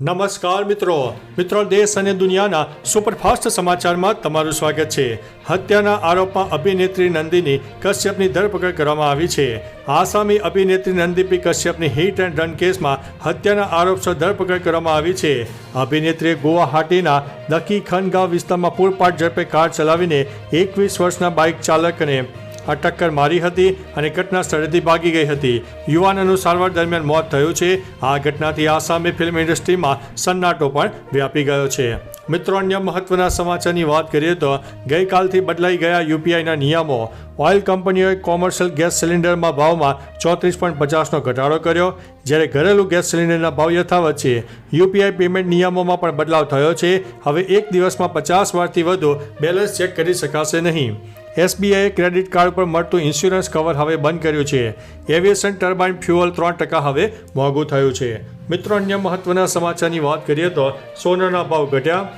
નમસ્કાર મિત્રો. મિત્રો, દેશ અને દુનિયાના સુપરફાસ્ટ સમાચારમાં તમારું સ્વાગત છે. હત્યાના આરોપમાં અભિનેત્રી નંદિની કશ્યપની ધરપકડ કરવામાં આવી છે. આસામી અભિનેત્રી નંદીપી કશ્યપની હિટ એન્ડ રન કેસમાં હત્યાના આરોપસર ધરપકડ કરવામાં આવી છે. અભિનેત્રીએ ગુવાહાટીના દકી ખનગાંવ વિસ્તારમાં પૂરપાટ ઝડપે કાર ચલાવીને એકવીસ વર્ષના બાઇક ચાલકને આ ટક્કર મારી હતી અને ઘટના સ્થળેથી ભાગી ગઈ હતી. યુવાનનું સારવાર દરમિયાન મોત થયું છે. આ ઘટનાથી આસામી ફિલ્મ ઇન્ડસ્ટ્રીમાં સન્નાટો પણ વ્યાપી ગયો છે. મિત્રો, અન્ય મહત્વના સમાચારની વાત કરીએ તો ગઈકાલથી બદલાઈ ગયા યુપીઆઈના નિયમો. ઓઇલ કંપનીઓએ કોમર્શિયલ ગેસ સિલિન્ડરમાં ભાવમાં ચોત્રીસ પોઈન્ટ પચાસનો ઘટાડો કર્યો. જ્યારે ઘરેલું ગેસ સિલિન્ડરના ભાવ યથાવત છે. યુપીઆઈ પેમેન્ટ નિયમોમાં પણ બદલાવ થયો છે. હવે એક દિવસમાં પચાસ વારથી વધુ બેલેન્સ ચેક કરી શકાશે નહીં. એસબીઆઈએ ક્રેડિટ કાર્ડ પર મળતું ઇન્સ્યોરન્સ કવર હવે બંધ કર્યું છે. એવિએશન ટર્બાઇન ફ્યુઅલ ત્રણ ટકા હવે મોંઘું થયું છે. મિત્રો, અન્ય મહત્વના સમાચારની વાત કરીએ તો સોનાના ભાવ ઘટ્યા.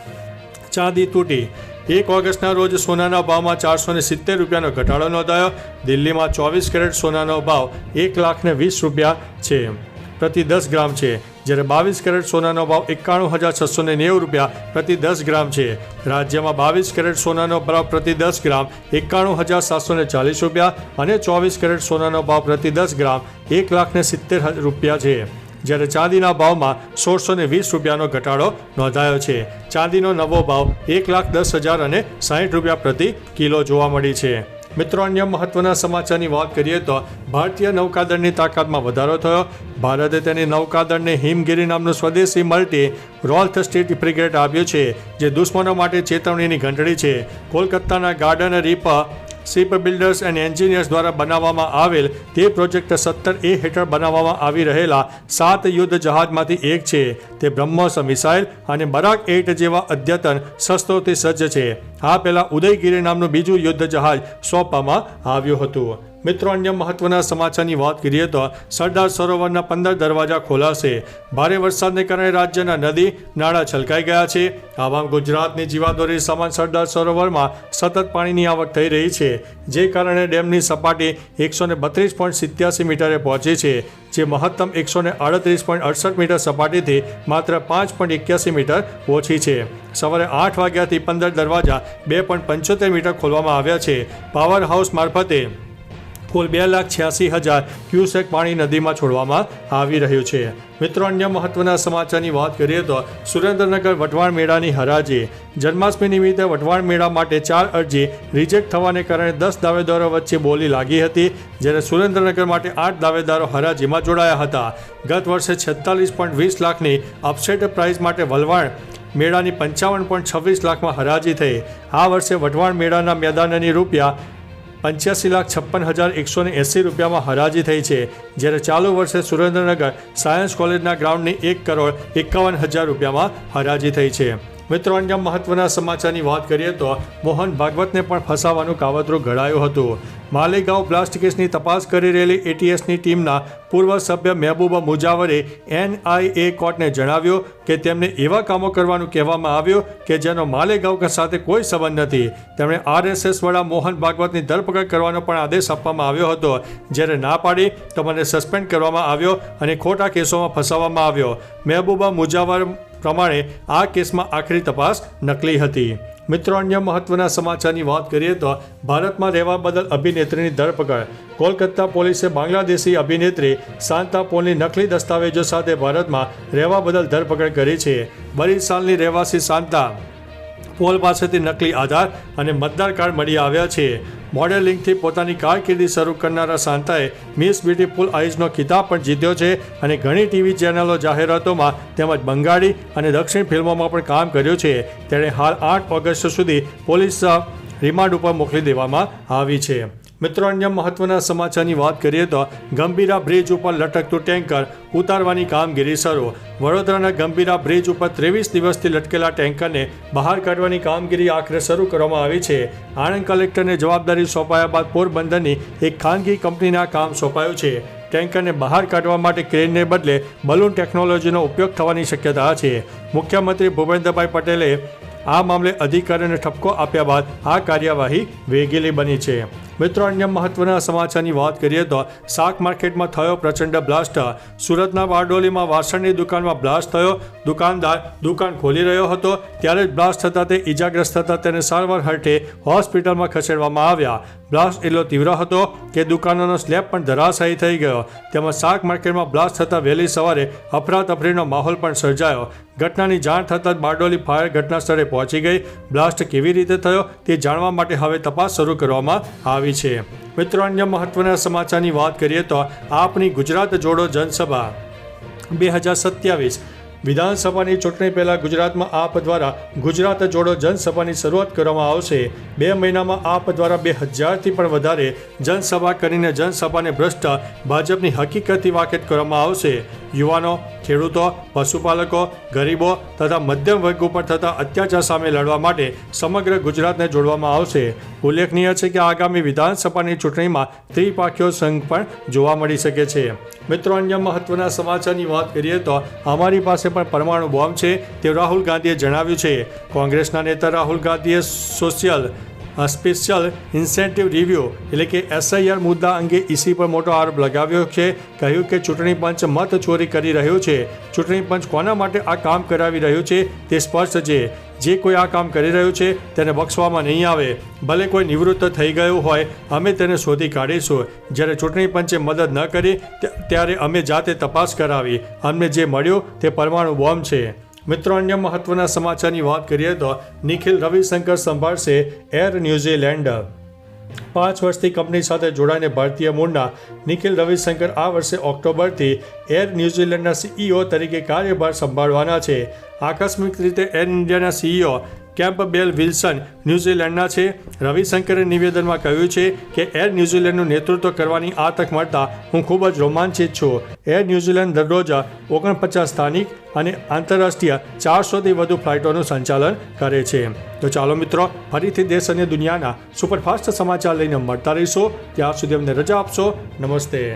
ચાંદી તૂટી. એક ઓગસ્ટના રોજ સોનાના ભાવમાં ચારસો ને સિત્તેર રૂપિયાનો ઘટાડો નોંધાયો. દિલ્હીમાં ચોવીસ કેરેટ સોનાનો ભાવ એક લાખ ને વીસ રૂપિયા છે. પ્રતિ દસ ગ્રામ છે. જ્યારે બાવીસ કેરેટ સોનાનો ભાવ એકાણું હજાર છસો નેવું રૂપિયા પ્રતિ દસ ગ્રામ છે. રાજ્યમાં બાવીસ કેરેટ સોનાનો ભાવ પ્રતિ દસ ગ્રામ એકાણું હજાર સાતસો ચાલીસ રૂપિયા અને ચોવીસ કેરેટ સોનાનો ભાવ પ્રતિ દસ ગ્રામ એક લાખ સિત્તેર રૂપિયા છે. જ્યારે ચાંદીના ભાવમાં સોળસો વીસ રૂપિયાનો ઘટાડો નોંધાયો છે. ચાંદીનો નવો ભાવ એક લાખ દસ હજાર અને સાહીઠ રૂપિયા પ્રતિ કિલો જોવા મળી છે. મિત્રો, અન્ય મહત્વના સમાચારની વાત કરીએ તો ભારતીય નૌકાદળની તાકાતમાં વધારો થયો. ભારતે તેની નૌકાદળને હિમગીરી નામનું સ્વદેશી મલ્ટી રોલ્થ સ્ટેટ ફ્રિગેટ આપ્યું છે, જે દુશ્મનો માટે ચેતવણીની ઘંટડી છે. કોલકાતાના Garden Reach Ship Builders and Engineers દ્વારા બનાવવામાં આવેલ તે પ્રોજેક્ટ સત્તર એ હેઠળ બનાવવામાં આવી રહેલા સાત યુદ્ધ જહાજમાંથી એક છે. તે બ્રહ્મોસ મિસાઇલ અને બરાક એટ જેવા અદ્યતન શસ્ત્રોથી સજ્જ છે. આ પહેલા ઉદયગીરી નામનું બીજું યુદ્ધ જહાજ સોંપવામાં આવ્યું હતું. મિત્રો, અન્ય મહત્વના સમાચારની વાત કરીએ તો સરદાર સરોવરના પંદર દરવાજા ખોલાશે. ભારે વરસાદને કારણે રાજ્યના નદી, નાળા છલકાઈ ગયા છે. આવામ ગુજરાતની જીવાદોરી સમાન સરદાર સરોવરમાં સતત પાણીની આવક થઈ રહી છે, જે કારણે ડેમની સપાટી એકસો ને બત્રીસ પોઈન્ટ સિત્યાસી મીટરે પહોંચી છે, જે મહત્તમ એકસો ને આડત્રીસ પોઈન્ટ અડસઠ મીટર સપાટીથી માત્ર પાંચ પોઈન્ટ એક્યાસી મીટર ઓછી છે. સવારે આઠ વાગ્યાથી પંદર દરવાજા બે પોઈન્ટ પંચોતેર મીટર ખોલવામાં આવ્યા છે. પાવર હાઉસ મારફતે કુલ બે લાખ છ્યાસી હજાર ક્યુસેક પાણી નદીમાં છોડવામાં આવી રહ્યું છે. મિત્રો, અન્ય મહત્વના સમાચારની વાત કરીએ તો સુરેન્દ્રનગર વટવાણ મેળાની હરાજી. જન્માષ્ટમી નિમિત્તે વટવાણ મેળા માટે ચાર અરજી રિજેક્ટ થવાને કારણે દસ દાવેદારો વચ્ચે બોલી લાગી હતી, જ્યારે સુરેન્દ્રનગર માટે આઠ દાવેદારો હરાજીમાં જોડાયા હતા. ગત વર્ષે છેતાલીસ પોઈન્ટ વીસ લાખની અપસેટ પ્રાઇઝ માટે વલવાણ મેળાની પંચાવન પોઈન્ટ છવ્વીસ લાખમાં હરાજી થઈ. આ વર્ષે વટવાણ મેળાના મેદાનની રૂપિયા પંચ્યાસી લાખ છપ્પન હજાર એકસો ને એંસી રૂપિયામાં હરાજી થઈ છે, જ્યારે ચાલુ વર્ષે સુરેન્દ્રનગર સાયન્સ કોલેજના ગ્રાઉન્ડની એક કરોડ એકાવન હજાર રૂપિયામાં હરાજી થઈ છે. મિત્રો, અન્ય મહત્વના સમાચારની વાત કરીએ તો મોહન ભાગવતને પણ ફસાવાનું કાવતરું ઘડાયું હતું. માલેગાંવ બ્લાસ્ટ કેસની તપાસ કરી રહેલી એટીએસની ટીમના પૂર્વ સભ્ય મહેબૂબા મુજાવરે એનઆઈએ કોર્ટને જણાવ્યું કે તેમને એવા કામો કરવાનું કહેવામાં આવ્યું કે જેનો માલેગાંવ સાથે કોઈ સંબંધ નથી. તેમણે આરએસએસ વડા મોહન ભાગવતની ધરપકડ કરવાનો પણ આદેશ આપવામાં આવ્યો હતો. જ્યારે ના પાડી તો મને સસ્પેન્ડ કરવામાં આવ્યો અને ખોટા કેસોમાં ફસાવવામાં આવ્યો. મહેબૂબા મુજાવર પ્રમાણે આ કેસમાં આખરી તપાસ નકલી હતી. મિત્રો, અન્ય મહત્વના સમાચારની વાત કરીએ તો ભારતમાં રહેવા બદલ અભિનેત્રીની ધરપકડ. કોલકાતા પોલીસે બાંગ્લાદેશી અભિનેત્રી શાંતા પોલની નકલી દસ્તાવેજો સાથે ભારતમાં રહેવા બદલ ધરપકડ કરી છે. બરીસાલની રહેવાસી શાંતા પોલ પાસેથી નકલી આધાર અને મતદાર કાર્ડ મળી આવ્યા છે. મોડેલિંગથી પોતાની કારકિર્દી શરૂ કરનારા સાંતાએ મિસ બ્યુટીફુલ આઈઝનો ખિતાબ પણ જીત્યો છે અને ઘણી ટીવી ચેનલો, જાહેરાતોમાં તેમજ બંગાળી અને દક્ષિણ ફિલ્મોમાં પણ કામ કર્યું છે. તેણે હાલ આઠ ઓગસ્ટ સુધી પોલીસ રિમાન્ડ ઉપર મોકલી દેવામાં આવી છે. મિત્રો, અન્ય મહત્વના સમાચારની વાત કરીએ તો ગંભીરા બ્રિજ ઉપર લટકતું ટેન્કર ઉતારવાની કામગીરી શરૂ. વડોદરાના ગંભીરા બ્રિજ ઉપર ત્રેવીસ દિવસથી લટકેલા ટેન્કરને બહાર કાઢવાની કામગીરી આખરે શરૂ કરવામાં આવી છે. આણંદ કલેક્ટરને જવાબદારી સોંપાયા બાદ પોરબંદરની એક ખાનગી કંપનીને કામ સોંપાયું છે. ટેન્કરને બહાર કાઢવા માટે ક્રેનને બદલે બલૂન ટેકનોલોજીનો ઉપયોગ થવાની શક્યતા છે. મુખ્યમંત્રી ભૂપેન્દ્રભાઈ પટેલે આ મામલે અધિકારીઓને ઠપકો આપ્યા બાદ આ કાર્યવાહી વેગીલી બની છે. મિત્રો, અન્ય મહત્વના સમાચારની વાત કરીએ તો શાક માર્કેટમાં થયો પ્રચંડ બ્લાસ્ટ. સુરતના બારડોલીમાં વાસણની દુકાનમાં બ્લાસ્ટ થયો. દુકાનદાર દુકાન ખોલી રહ્યો હતો. ત્યારે જ બ્લાસ્ટ થતાં તે ઈજાગ્રસ્ત થતા તેને સારવાર અર્થે હોસ્પિટલમાં ખસેડવામાં આવ્યા. બ્લાસ્ટ એટલો તીવ્ર હતો કે દુકાનોનો સ્લેબ પણ ધરાશાયી થઈ ગયો. તેમજ શાક માર્કેટમાં બ્લાસ્ટ થતાં વહેલી સવારે અફરાતફરીનો માહોલ પણ સર્જાયો. ઘટનાની જાણ થતાં જ બારડોલી ફાયર ઘટના સ્થળે પહોંચી ગઈ. બ્લાસ્ટ કેવી રીતે થયો તે જાણવા માટે હવે તપાસ શરૂ કરવામાં આવી છે. મિત્રો, અન્ય મહત્વના સમાચારની વાત કરીએ તો આપની ગુજરાત જોડો જનસભા. બે હજાર સત્યાવીસ વિધાનસભાની ચૂંટણી પહેલાં ગુજરાતમાં આપ દ્વારા ગુજરાત જોડો જનસભાની શરૂઆત કરવામાં આવશે. બે મહિનામાં આપ દ્વારા બે હજારથી પણ વધારે જનસભા કરીને જનસભાને ભ્રષ્ટ ભાજપની હકીકતથી વાકેફ કરવામાં આવશે. યુવાનો, ખેડૂતો, પશુપાલકો, ગરીબો તથા મધ્યમ વર્ગ ઉપર થતા અત્યાચાર સામે લડવા માટે સમગ્ર ગુજરાતને જોડવામાં આવશે. ઉલ્લેખનીય છે કે આગામી વિધાનસભાની ચૂંટણીમાં ત્રિપાખીઓ સંઘ પણ જોવા મળી શકે છે. મિત્રો, અન્ય મહત્વના સમાચારની વાત કરીએ તો અમારી પાસે પણ પરમાણુ બોમ્બ છે, તે રાહુલ ગાંધીએ જણાવ્યું છે. કોંગ્રેસના નેતા રાહુલ ગાંધીએ સોશિયલ સ્પેશિયલ ઇન્સેન્ટિવ રિવ્યૂ, એટલે કે એસઆઈઆર મુદ્દા અંગે ઈસી પર મોટો આરોપ લગાવ્યો છે. કહ્યું કે ચૂંટણી પંચ મત ચોરી કરી રહ્યું છે. ચૂંટણી પંચ કોના માટે આ કામ કરાવી રહ્યું છે તે સ્પષ્ટ છે. જે કોઈ આ કામ કરી રહ્યું છે તેને બક્ષવામાં નહીં આવે. ભલે કોઈ નિવૃત્ત થઈ ગયું હોય, અમે તેને શોધી કાઢીશું. જ્યારે ચૂંટણી પંચે મદદ ન કરી ત્યારે અમે જાતે તપાસ કરાવી. અમને જે મળ્યું તે પરમાણુ બોમ્બ છે. મિત્રો, અન્ય મહત્વના સમાચારની વાત કરીએ તો નિખિલ રવિશંકર સંભાળશે એર ન્યૂઝીલેન્ડ. પાંચ વર્ષથી કંપની સાથે જોડાઈને ભારતીય મૂળના નિખિલ રવિશંકર આ વર્ષે ઓક્ટોબરથી એર ન્યૂઝીલેન્ડના સીઈઓ તરીકે કાર્યભાર સંભાળવાના છે. આકસ્મિક રીતે એર ઇન્ડિયાના સીઈઓ કેમ્પબેલ વિલ્સન ન્યૂઝીલેન્ડના છે. રવિશંકરે નિવેદનમાં કહ્યું છે કે એર ન્યૂઝીલેન્ડનું નેતૃત્વ કરવાની આ તક મળતા હું ખૂબ જ રોમાંચિત છું. એર ન્યૂઝીલેન્ડ દરરોજ ઓગણપચાસ સ્થાનિક અને આંતરરાષ્ટ્રીય ચારસોથી વધુ ફ્લાઇટોનું સંચાલન કરે છે. તો ચાલો મિત્રો, ફરીથી દેશ અને દુનિયાના સુપરફાસ્ટ સમાચાર લઈને મળતા રહીશો. ત્યાં સુધી અમને રજા આપશો. નમસ્તે.